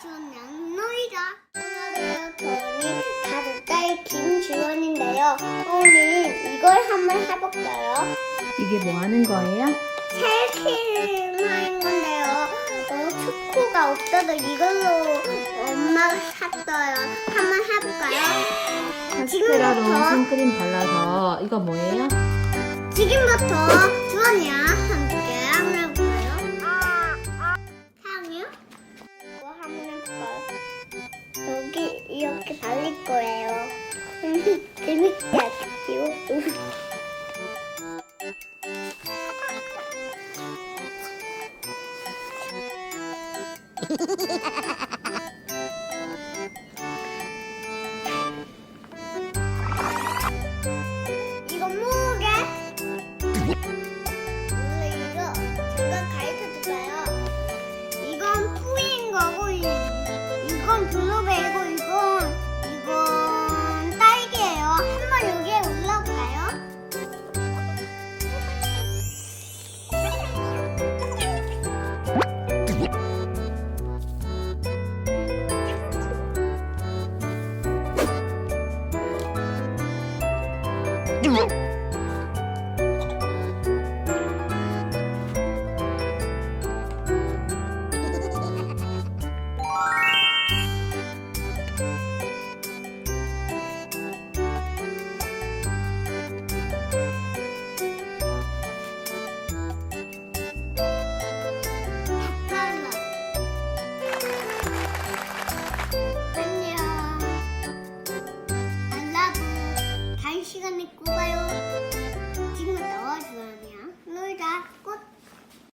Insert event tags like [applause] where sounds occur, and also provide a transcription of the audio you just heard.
주원 양놀이다. 저는 다섯 살 김주원인데요. 오늘 이걸 한번 해볼까요? 이게 뭐 하는 거예요? 셀피를 하는 건데요. 어, 초코가 없어서 이걸로 엄마가 샀어요. 한번 해볼까요? 카스테라로 지금부터 생크림 발라서 이거 뭐예요? 지금부터 주원이랑 이렇게 발릴 거예요. [laughs] 재밌게 하겠지요? [laughs] Whoa. 시간에 꼽아요.